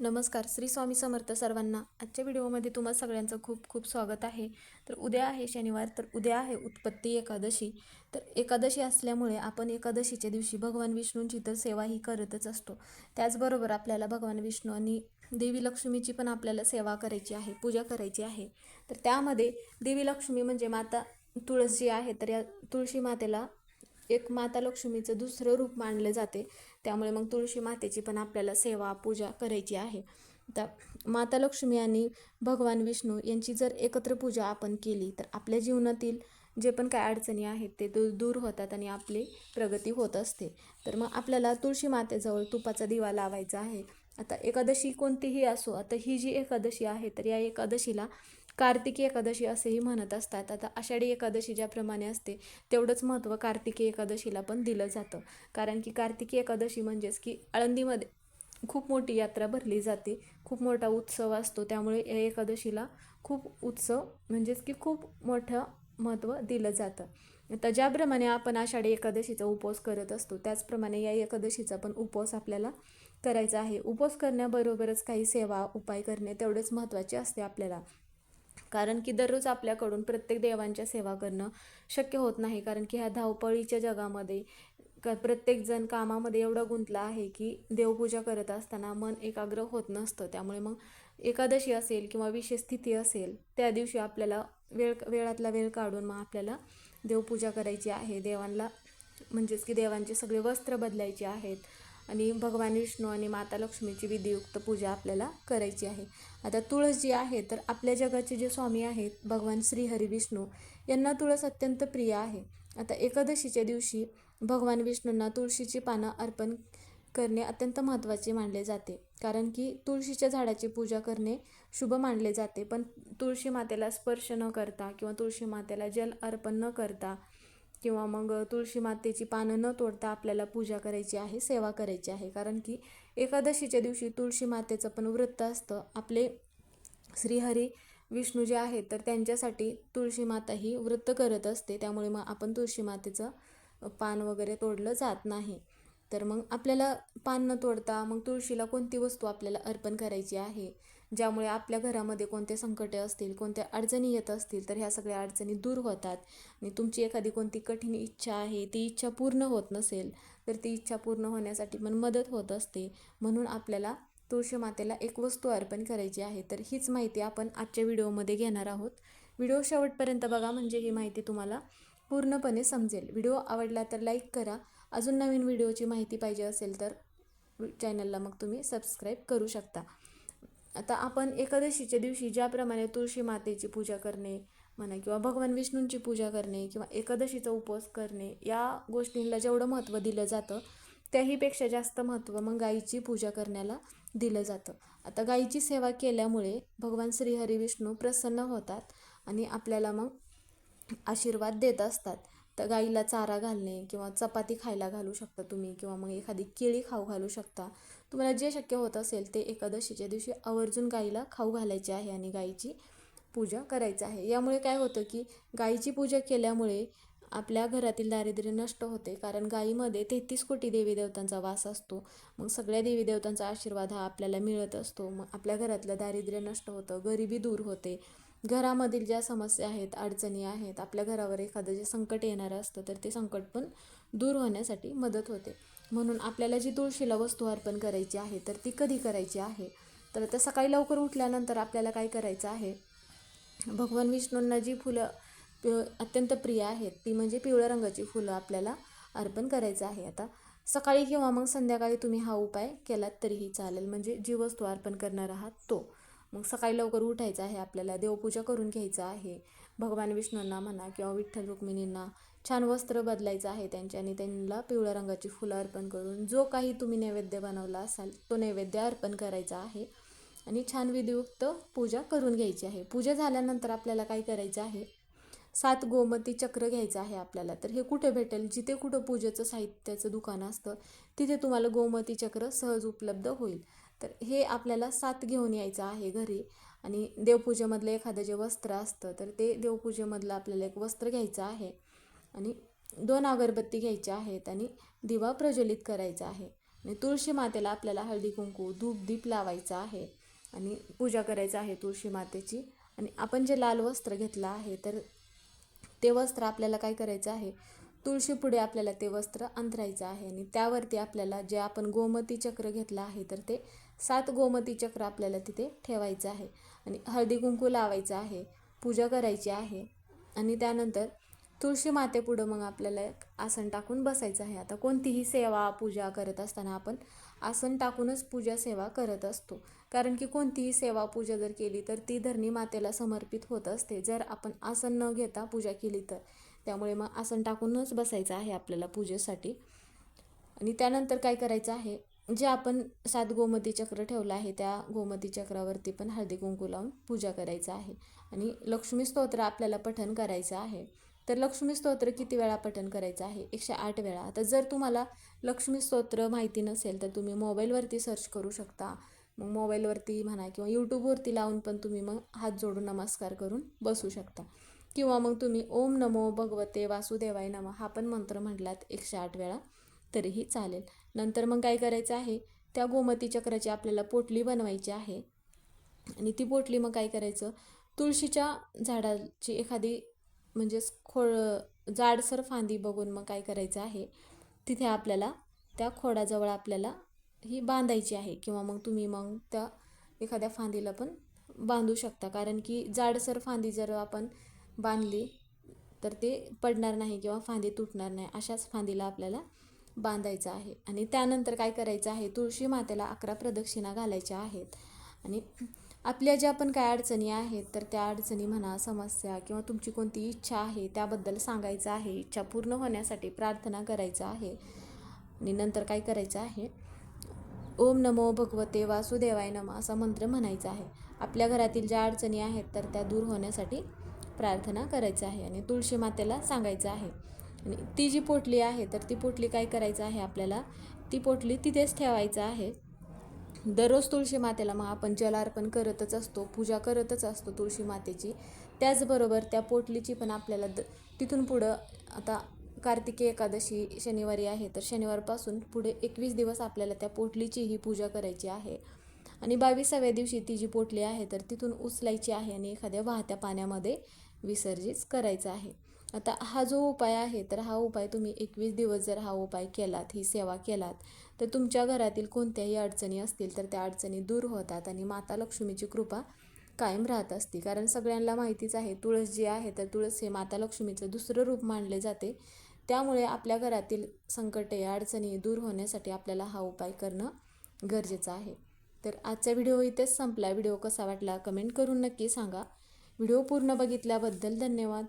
नमस्कार श्री स्वामी समर्थ सर्वांना. आजच्या व्हिडिओमध्ये तुम्हा सगळ्यांचं खूप खूप स्वागत आहे. तर उद्या आहे शनिवार तर उद्या आहे उत्पत्ती एकादशी. तर एकादशी असल्यामुळे आपण एकादशीच्या दिवशी भगवान विष्णूंची तर सेवा ही करतच असतो. त्याचबरोबर आपल्याला भगवान विष्णू आणि देवी लक्ष्मीची पण आपल्याला सेवा करायची आहे पूजा करायची आहे. तर त्यामध्ये देवी लक्ष्मी म्हणजे माता तुळस जी आहे तर या तुळशी मातेला एक माता लक्ष्मीचं दुसरं रूप मानले जाते. त्यामुळे मग तुळशी मातेची पण आपल्याला सेवा पूजा करायची आहे. तर माता लक्ष्मी आणि भगवान विष्णू यांची जर एकत्र पूजा आपण केली तर आपल्या जीवनातील जे पण काय अडचणी आहेत ते दूर दूर होतात आणि आपली प्रगती होत असते. तर मग आपल्याला तुळशी मातेजवळ तुपाचा दिवा लावायचा आहे. आता एकादशी कोणतीही असो आता ही जी एकादशी आहे तर या एकादशीला कार्तिकी एकादशी असेही म्हणत असतात. आता आषाढी एकादशी ज्याप्रमाणे असते तेवढंच महत्त्व कार्तिकी एकादशीला पण दिलं जातं. कारण की कार्तिकी एकादशी म्हणजेच की आळंदीमध्ये खूप मोठी यात्रा भरली जाते. खूप मोठा उत्सव असतो. त्यामुळे या एकादशीला खूप उत्सव म्हणजेच की खूप मोठं महत्त्व दिलं जातं. आता ज्याप्रमाणे आपण आषाढी एकादशीचा उपवास करत असतो त्याचप्रमाणे या एकादशीचा पण उपवास आपल्याला करायचा आहे. उपवास करण्याबरोबरच काही सेवा उपाय करणे तेवढेच महत्त्वाचे असते आपल्याला. कारण की दररोज आपल्याकडून प्रत्येक देवांच्या सेवा करणं शक्य होत नाही. कारण की ह्या धावपळीच्या जगामध्ये क प्रत्येकजण कामामध्ये एवढं गुंतला आहे की देवपूजा करत असताना मन एकाग्र होत नसतं. त्यामुळे मग एकादशी असेल किंवा विशेष स्थिती असेल त्या दिवशी आपल्याला वेळ वेळातला वेळ काढून मग आपल्याला देवपूजा करायची आहे. देवांना म्हणजेच की देवांचे सगळे वस्त्र बदलायचे आहेत. आणि भगवान विष्णू आणि माता लक्ष्मीची विधियुक्त पूजा आपल्याला करायची आहे. आता तुळस जी आहे तर आपल्या जगाचे जे स्वामी आहेत भगवान श्रीहरी विष्णू यांना तुळस अत्यंत प्रिय आहे. आता एकादशीच्या दिवशी भगवान विष्णूंना तुळशीची पानं अर्पण करणे अत्यंत महत्त्वाचे मानले जाते. कारण की तुळशीच्या झाडाची पूजा करणे शुभ मानले जाते. पण तुळशी मातेला स्पर्श न करता किंवा तुळशी मातेला जल अर्पण न करता किंवा मग तुळशी मातेची पानं न तोडता आपल्याला पूजा करायची आहे सेवा करायची आहे. कारण की एकादशीच्या दिवशी तुळशी मातेचं पण व्रत असतं. आपले श्रीहरी विष्णू जे आहेत तर त्यांच्यासाठी तुळशी माता ही व्रत करत असते. त्यामुळे मग आपण तुळशी मातेचं पान वगैरे तोडलं जात नाही. तर मग आपल्याला पान न तोडता मग तुळशीला कोणती वस्तू आपल्याला अर्पण करायची आहे? ज्यामुळे आपल्या घरामध्ये कोणते संकटे असतील कोणत्या अडचणी येत असतील तर ह्या सगळ्या अडचणी दूर होतात. आणि तुमची एखादी कोणती कठीण इच्छा आहे ती इच्छा पूर्ण होत नसेल तर ती इच्छा पूर्ण होण्यासाठी पण मदत होत असते. म्हणून आपल्याला तुळशी मातेला एक वस्तू अर्पण करायची आहे तर हीच माहिती आपण आजच्या व्हिडिओमध्ये घेणार आहोत. व्हिडिओ शेवटपर्यंत बघा म्हणजे ही माहिती तुम्हाला पूर्णपणे समजेल. व्हिडिओ आवडला तर लाईक करा. अजून नवीन व्हिडिओची माहिती पाहिजे असेल तर चॅनलला मग तुम्ही सबस्क्राईब करू शकता. आता आपण एकादशीच्या दिवशी ज्याप्रमाणे तुळशी मातेची पूजा करणे म्हणा किंवा भगवान विष्णूंची पूजा करणे किंवा एकादशीचा उपवास करणे या गोष्टींना जेवढं महत्त्व दिलं जातं त्याहीपेक्षा जास्त महत्त्व मग गाईची पूजा करण्याला दिलं जातं. आता गाईची सेवा केल्यामुळे भगवान श्रीहरी विष्णू प्रसन्न होतात आणि आपल्याला मग आशीर्वाद देत असतात. तर गाईला चारा घालणे किंवा चपाती खायला घालू शकता तुम्ही किंवा मग एखादी केळी खाऊ घालू शकता. तुम्हाला जे शक्य होत असेल ते एकादशीच्या दिवशी आवर्जून गाईला खाऊ घालायचे आहे आणि गाईची पूजा करायचं आहे. यामुळे काय होतं की गाईची पूजा केल्यामुळे आपल्या घरातील दारिद्र्य नष्ट होते. कारण गाईमध्ये तेहतीस कोटी देवी देवतांचा वास असतो. मग सगळ्या देवी देवतांचा आशीर्वाद हा आपल्याला मिळत असतो. मग आपल्या घरातलं दारिद्र्य नष्ट होतं. गरिबी दूर होते. घरामधील ज्या समस्या आहेत अडचणी आहेत आपल्या घरावर एखादं जे संकट येणारं असतं तर ते संकट पण दूर होण्यासाठी मदत होते. म्हणून आपल्याला जी तुळशीला वस्तू अर्पण करायची आहे तर ती कधी करायची आहे? तर आता सकाळी लवकर उठल्यानंतर आपल्याला काय करायचं आहे? भगवान विष्णूंना जी फुलं अत्यंत प्रिय आहेत ती म्हणजे पिवळ्या रंगाची फुलं आपल्याला अर्पण करायचं आहे. आता सकाळी किंवा मग संध्याकाळी तुम्ही हा उपाय केलात तरीही चालेल. म्हणजे जी वस्तू अर्पण करणार आहात तो. मग सकाळी लवकर उठायचं आहे आपल्याला देवपूजा करून घ्यायचं आहे. भगवान विष्णूंना म्हणा किंवा विठ्ठल रुक्मिणींना छान वस्त्र बदलायचं आहे त्यांच्या आणि त्यांना पिवळ्या रंगाची फुलं अर्पण करून जो काही तुम्ही नैवेद्य बनवला असाल तो नैवेद्य अर्पण करायचा आहे. आणि छान विधियुक्त पूजा करून घ्यायची आहे. पूजा झाल्यानंतर आपल्याला काय करायचं आहे? सात गोमती चक्र घ्यायचं आहे आपल्याला. तर हे कुठे भेटेल? जिथे कुठं पूजेचं साहित्याचं दुकान असतं तिथे तुम्हाला गोमती चक्र सहज उपलब्ध होईल. तर हे आपल्याला सात घेऊन यायचं आहे घरी. आणि देवपूजेमधलं एखादं जे वस्त्र असतं तर ते देवपूजेमधलं आपल्याला एक वस्त्र घ्यायचं आहे. आणि दोन अगरबत्ती घ्यायच्या आहेत आणि दिवा प्रज्वलित करायचा आहे. आणि तुळशी मातेला आपल्याला हळदी कुंकू धूप दीप लावायचा आहे. आणि पूजा करायचं आहे तुळशी मातेची. आणि आपण जे लाल वस्त्र घेतलं आहे तर ते वस्त्र आपल्याला काय करायचं आहे? तुळशी पुढे आपल्याला ते वस्त्र अंतरायचं आहे. आणि त्यावरती आपल्याला जे आपण गोमती चक्र घेतलं आहे तर ते सात गोमती चक्र आपल्याला तिथे ठेवायचं आहे. आणि हळदी कुंकू लावायचं आहे पूजा करायची आहे. आणि त्यानंतर तुळशी मातेपुढं मग आपल्याला एक आसन टाकून बसायचं आहे. आता कोणतीही सेवा पूजा करत असताना आपण आसन टाकूनच पूजा सेवा करत असतो. कारण की कोणतीही सेवा पूजा जर केली तर ती धरणी मातेला समर्पित होत असते. जर आपण आसन न घेता पूजा केली तर. त्यामुळे मग आसन टाकूनच बसायचं आहे आपल्याला पूजेसाठी. आणि त्यानंतर काय करायचं आहे? जे आपण सात गोमती चक्र ठेवलं आहे त्या गोमती चक्रावरती पण हळदी कुंकू लावून पूजा करायचं आहे. आणि लक्ष्मी स्तोत्र आपल्याला पठण करायचं आहे. तर लक्ष्मी स्तोत्र किती वेळा पठण करायचं आहे? एकशे आठ वेळा. आता जर तुम्हाला लक्ष्मी स्तोत्र माहिती नसेल तर तुम्ही मोबाईलवरती सर्च करू शकता. मग मोबाईलवरती म्हणा किंवा यूट्यूबवरती लावून पण तुम्ही मग हात जोडून नमस्कार करून बसू शकता. किंवा मग तुम्ही ओम नमो भगवते वासुदेवाय नम हा पण मंत्र म्हटलात एकशे आठ वेळा तरीही चालेल. नंतर मग काय करायचं आहे? त्या गोमती चक्राची आपल्याला पोटली बनवायची आहे. आणि ती पोटली मग काय करायचं? तुळशीच्या झाडाची एखादी म्हणजेच खोळ जाडसर फांदी बघून मग काय करायचं आहे? तिथे आपल्याला त्या खोडाजवळ आपल्याला ही बांधायची आहे किंवा मग तुम्ही मग त्या एखाद्या फांदीला पण बांधू शकता. कारण की जाडसर फांदी जर आपण बांधली तर ते पडणार नाही किंवा फांदी तुटणार नाही. अशाच फांदीला आपल्याला बांधायचं आहे. आणि त्यानंतर काय करायचं आहे? तुळशी मातेला अकरा प्रदक्षिणा घालायच्या आहेत. आणि आपल्या ज्या पण काय अडचणी आहेत तर त्या अडचणी म्हणा समस्या किंवा तुमची कोणती इच्छा आहे त्याबद्दल सांगायचं आहे. इच्छा पूर्ण होण्यासाठी प्रार्थना करायचं आहे. आणि नंतर काय करायचं आहे? ओम नमो भगवते वासुदेवाय नम असा मंत्र म्हणायचा आहे. आपल्या घरातील ज्या अडचणी आहेत तर त्या दूर होण्यासाठी प्रार्थना करायचं आहे. आणि तुळशी मातेला सांगायचं आहे. आणि ती जी पोटली आहे तर ती पोटली काय करायचं आहे आपल्याला? ती पोटली तिथेच ठेवायचं आहे. दररोज तुळशी मातेला मग आपण जल अर्पण करतच असतो पूजा करतच असतो तुळशी मातेची. त्याचबरोबर त्या पोटलीची पण आपल्याला द तिथून पुढं आता कार्तिकी एकादशी शनिवारी आहे तर शनिवारपासून पुढे एकवीस दिवस आपल्याला त्या पोटलीची ही पूजा करायची आहे. आणि बावीसाव्या दिवशी ती जी पोटली आहे तर तिथून उचलायची आहे आणि एखाद्या वाहत्या पाण्यामध्ये विसर्जित करायचं आहे. आता हा जो उपाय आहे तर हा उपाय तुम्ही एकवीस दिवस जर हा उपाय केलात ही सेवा केलात तर तुमच्या घरातील कोणत्याही अडचणी असतील तर त्या अडचणी दूर होतात आणि माता लक्ष्मीची कृपा कायम राहत असते. कारण सगळ्यांना माहितीच आहे तुळस जी आहे तर तुळस हे माता लक्ष्मीचं दुसरं रूप मानले जाते. त्यामुळे आपल्या घरातील संकटे अडचणी दूर होण्यासाठी आपल्याला हा उपाय करणं गरजेचं आहे. तर आजचा व्हिडिओ इथेच संपला. व्हिडिओ कसा वाटला कमेंट करून नक्की सांगा. व्हिडिओ पूर्ण बघितल्याबद्दल धन्यवाद.